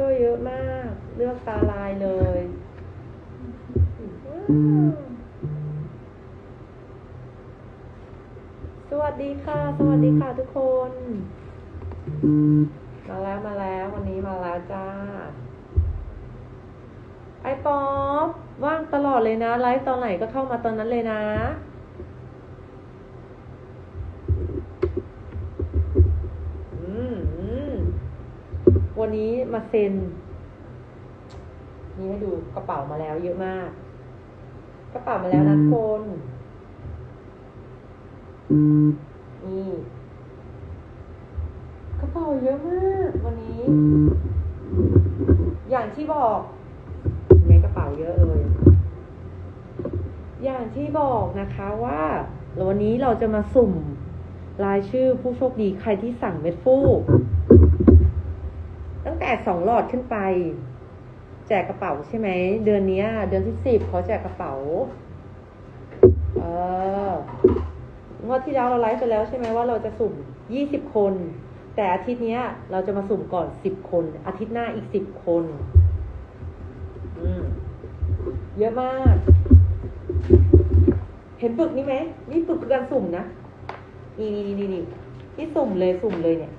เกอร์เยอะมาก เลือกตาลายเลยสวัสดีค่ะ สวัสดีค่ะทุกคน มาแล้วมาแล้ววันนี้มาแล้วจ้า ไอป๊อปว่างตลอดเลยนะ ไลฟ์ตอนไหนก็เข้ามาตอนนั้นเลยนะ อืมอืมวั นนี้มาเซ็น นี่ให้ดูกระเป๋ามาแล้วเยอะมาก กระเป๋ามาแล้วนะทุกคนนี่กระเป๋าเยอะมากวันนี้ อย่างที่บอกในกระเป๋าเยอะเลย อย่างที่บอกนะคะว่าวันนี้เราจะมาสุ่มรายชื่อผู้โชคดีใครที่สั่งเม็ดฟู ตั้งแต่สองหลอดขึ้นไป แจกกระเป๋าใช่ไหม เดือนนี้เดือนที่สิบเขาแจกกระเป๋า เอองวดที่แล้วเราไลฟ์ไปแล้วใช่ไหมว่าเราจะสุ่มยี่สิบคน แต่อาทิตย์นี้เราจะมาสุ่มก่อนสิบคน อาทิตย์หน้าอีกสิบคนเยอะมาก เห็นปึกนี้ไหมนี่ปึกคือการสุ่มนะ นี่นี่นี่นี่นี่สุ่มเลยสุ่มเลยเนี่ย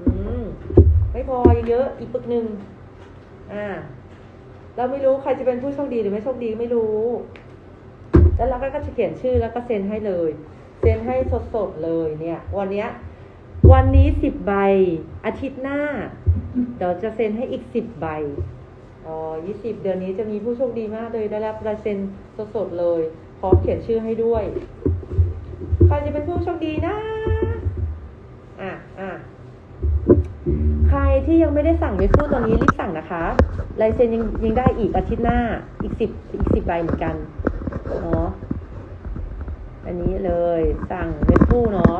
อืม ไม่พอยังเยอะอีกปึกหนึ่งอ่า เราไม่รู้ใครจะเป็นผู้โชคดีหรือไม่โชคดีไม่รู้ แล้วเราก็จะเขียนชื่อแล้วก็เซ็นให้เลย เซ็นให้สดๆเลยเนี่ย วันเนี้ยวันนี้สิบใบ อาทิตย์หน้า เดี๋ยวจะเซ็นให้อีกสิบใบอ๋อยี่สิบเดือนนี้จะมีผู้โชคดีมากเลยได้รับลายเซ็นสดๆเลยพร้อมเขียนชื่อให้ด้วย ใครจะเป็นผู้โชคดีนะ อะอะ ที่ยังไม่ได้สั่งเมฟูตัวนี้รีบสั่งนะคะลายเซ็นยังยังได้อีกอาทิตย์หน้าอีกสิบอีกสิบใบเหมือนกันเนาะอันนี้เลยสั่งเมฟูเนาะ